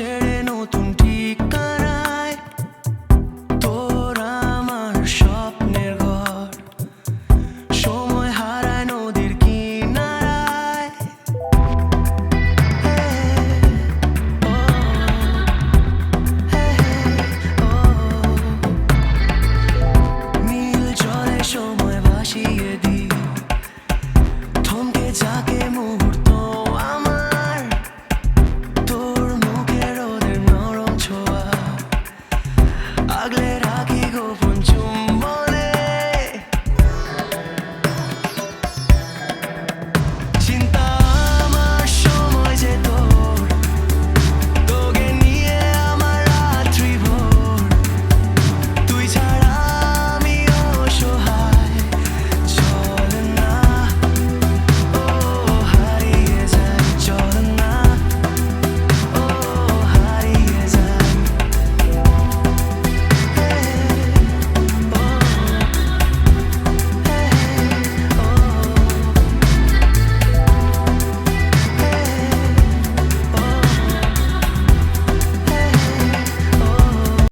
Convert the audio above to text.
ছেড়ে নতুন ঠিকানায়। তোর আমার স্বপ্নের ঘর। সময় হারায় নদীর কিনারায়। নীল জলে সময় ভাসিয়ে দিই। থমকে যাকে